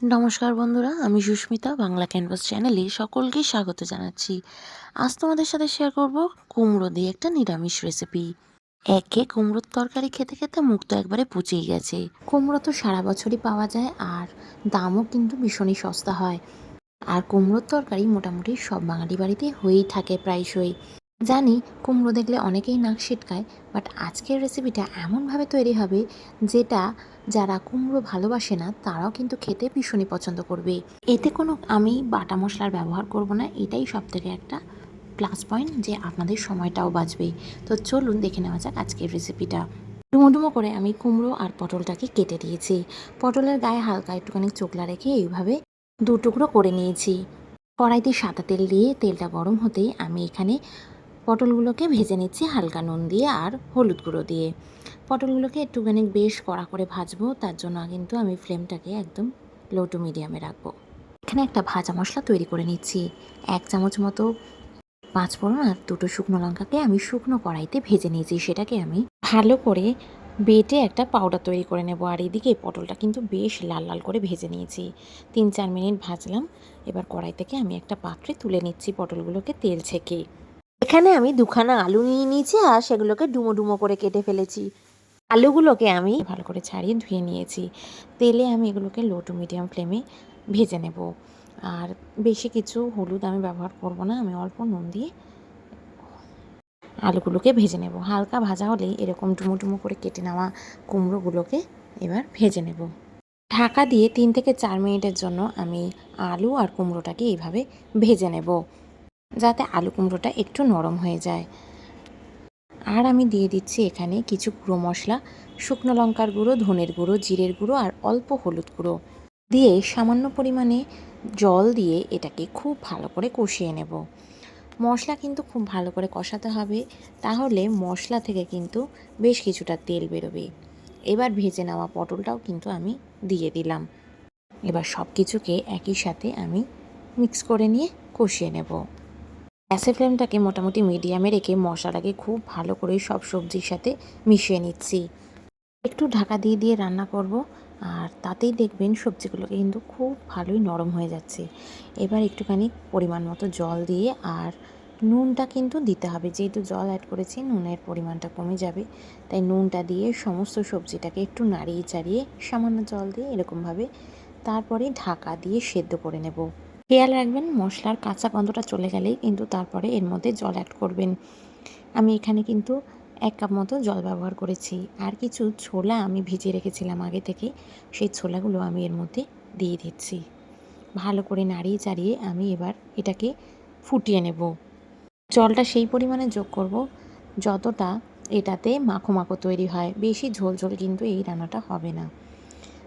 নমস্কার বন্ধুরা, আমি সুস্মিতা, বাংলা ক্যানভাস চ্যানেলে সকলকে স্বাগত জানাচ্ছি। আজ তোমাদের সাথে শেয়ার করব কুমড়ো দিয়ে একটা নিরামিষ রেসিপি একে কুমড়োর তরকারি খেতে খেতে মুখ তো একবারে পুচেই গেছে। কুমড়ো তো সারা বছরই পাওয়া যায় আর দামও কিন্তু ভীষণই সস্তা হয়। আর কুমড়োর তরকারি মোটামুটি সব বাঙালি বাড়িতে হয়েই থাকে প্রায়শই। জানি কুমড়ো দেখলে অনেকেই নাক ছিটকায় বাট আজকের রেসিপিটা এমনভাবে তৈরি হবে যেটা যারা কুমড়ো ভালোবাসে না, তারাও কিন্তু খেতে ভীষণই পছন্দ করবে। এতে কোনো আমি বাটা মশলার ব্যবহার করব না, এটাই সব থেকে একটা প্লাস পয়েন্ট যে আপনাদের সময়টাও বাঁচবে। তো চলুন দেখে নেওয়া যাক আজকের রেসিপিটা ডুমো ডুমো করে আমি কুমড়ো আর পটলটাকে কেটে দিয়েছি। পটলের গায়ে হালকা একটুখানি চোখলা রেখে এইভাবে দু টুকরো করে নিয়েছি। কড়াইতে সাদা তেল দিয়ে তেলটা গরম হতেই আমি এখানে পটলগুলোকে ভেজে নিচ্ছি হালকা নুন দিয়ে আর হলুদ গুঁড়ো দিয়ে। পটলগুলোকে একটুখানি বেশ কড়া করে ভাজবো, তার জন্য কিন্তু আমি ফ্লেমটাকে একদম লো টু মিডিয়ামে রাখব। এখানে একটা ভাজা মশলা তৈরি করে নিচ্ছি। এক চামচ মতো পাঁচ ফোড়ন আর দুটো শুকনো লঙ্কাকে আমি শুকনো কড়াইতে ভেজে নিয়েছি। সেটাকে আমি ভালো করে বেটে একটা পাউডার তৈরি করে নেব। আর এদিকে পটলটা কিন্তু বেশ লাল লাল করে ভেজে নিয়েছি। তিন চার মিনিট ভাজলাম। এবার কড়াই থেকে আমি একটা পাত্রে তুলে নিচ্ছি পটলগুলোকে তেল ছেঁকে। এখানে আমি দুখানা আলু নিয়ে নিয়েছি আর সেগুলোকে ডুমো ডুমো করে কেটে ফেলেছি। আলুগুলোকে আমি ভালো করে ছাড়িয়ে ধুয়ে নিয়েছি। তেলে আমি এগুলোকে লো টু মিডিয়াম ফ্লেমে ভেজে নেব। আর বেশি কিছু হলুদ আমি ব্যবহার করব না, আমি অল্প নুন দিয়ে আলুগুলোকে ভেজে নেব। হালকা ভাজা হলেই এরকম ডুমো ডুমো করে কেটে নেওয়া কুমড়োগুলোকে এবার ভেজে নেব। ঢাকা দিয়ে তিন থেকে চার মিনিটের জন্য আমি আলু আর কুমড়োটাকে এইভাবে ভেজে নেব। যাতে আলু কুমড়োটা একটু নরম হয়ে যায়। আর আমি দিয়ে দিচ্ছি এখানে কিছু গুঁড়ো মশলা, শুকনো লঙ্কার গুঁড়ো, ধনের গুঁড়ো, জিরের গুঁড়ো আর অল্প হলুদ গুঁড়ো। দিয়ে সামান্য পরিমাণে জল দিয়ে এটাকে খুব ভালো করে কষিয়ে নেব। মশলা কিন্তু খুব ভালো করে কষাতে হবে, তাহলে মশলা থেকে কিন্তু বেশ কিছুটা তেল বেরোবে। এবার ভেজে নেওয়া পটলটাও কিন্তু আমি দিয়ে দিলাম। এবার সব কিছুকে একই সাথে আমি মিক্স করে নিয়ে কষিয়ে নেব। গ্যাসের ফ্লেমটাকে মোটামুটি মিডিয়ামে রেখে মশলাটাকে খুব ভালো করে সব সবজির সাথে মিশিয়ে নিচ্ছি। একটু ঢাকা দিয়ে দিয়ে রান্না করব, আর তাতেই দেখবেন সবজিগুলোকে কিন্তু খুব ভালোই নরম হয়ে যাচ্ছে। এবার একটুখানি পরিমাণ মতো জল দিয়ে, আর নুনটা কিন্তু দিতে হবে। যেহেতু জল অ্যাড করেছি, নুনের পরিমাণটা কমে যাবে। তাই নুনটা দিয়ে সমস্ত সবজিটাকে একটু নাড়িয়ে, চাড়িয়ে সামান্য জল দিয়ে এরকমভাবে তারপরে ঢাকা দিয়ে সেদ্ধ করে নেব। খেয়াল রাখবেন, মশলার কাঁচা গন্ধটা চলে গেলেই কিন্তু তারপরে এর মধ্যে জল অ্যাড করবেন। আমি এখানে কিন্তু এক কাপ মতো জল ব্যবহার করেছি। আর কিছু ছোলা আমি ভিজিয়ে রেখেছিলাম আগে থেকে, সেই ছোলাগুলো আমি এর মধ্যে দিয়ে দিচ্ছি। ভালো করে নাড়িয়ে চাড়িয়ে আমি এবার এটাকে ফুটিয়ে নেব। জলটা সেই পরিমাণে যোগ করব, যতটা এটাতে মাখো মাখো তৈরি হয়। বেশি ঝোল ঝোল কিন্তু এই রান্নাটা হবে না।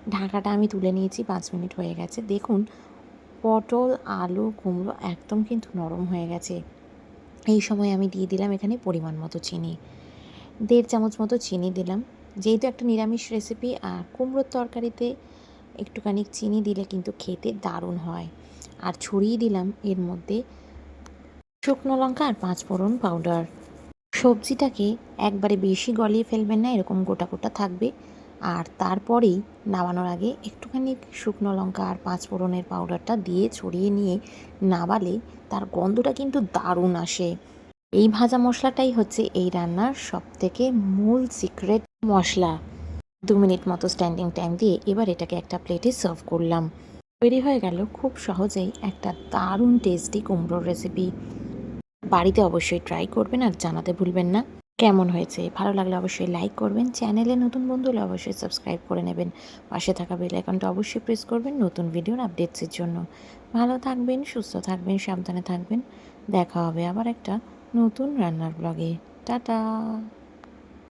ঢাকাটা আমি তুলে নিয়েছি, পাঁচ মিনিট হয়ে গেছে। দেখুন পটল, আলু, কুমড়ো একদম কিন্তু নরম হয়ে গেছে। এই সময় আমি দিয়ে দিলাম এখানে পরিমাণ মতো চিনি। দেড় চামচ মতো চিনি দিলাম। যেহেতু একটা নিরামিষ রেসিপি আর কুমড়োর তরকারিতে একটুখানি চিনি দিলে কিন্তু খেতে দারুণ হয়। আর ছড়িয়ে দিলাম এর মধ্যে শুকনো লঙ্কা আর পাঁচ ফোড়ন পাউডার সবজিটাকে একবারে বেশি গলিয়ে ফেলবেন না, এরকম গোটা গোটা থাকবে। আর তারপরেই নামানোর আগে একটুখানি শুকনো লঙ্কা আর পাঁচ ফোড়নের পাউডারটা দিয়ে ছড়িয়ে নিয়ে নাবালে তার গন্ধটা কিন্তু দারুণ আসে। এই ভাজা মশলাটাই হচ্ছে এই রান্নার সব থেকে মূল সিক্রেট মশলা। দু মিনিট মতো স্ট্যান্ডিং টাইম দিয়ে এবার এটাকে একটা প্লেটে সার্ভ করলাম। তৈরি হয়ে গেল খুব সহজেই একটা দারুণ টেস্টি কুমড়োর রেসিপি বাড়িতে অবশ্যই ট্রাই করবেন আর জানাতে ভুলবেন না। কেমন হয়েছে? ভালো লাগলে অবশ্যই লাইক করবেন। চ্যানেলে নতুন বন্ধু হলে অবশ্যই সাবস্ক্রাইব করে নেবেন। পাশে থাকা বেল আইকনটা অবশ্যই প্রেস করবেন নতুন ভিডিওর আপডেটসের জন্য। ভালো থাকবেন, সুস্থ থাকবেন, সাবধানে থাকবেন। দেখা হবে আবার একটা নতুন রান্নার ব্লগে টাটা!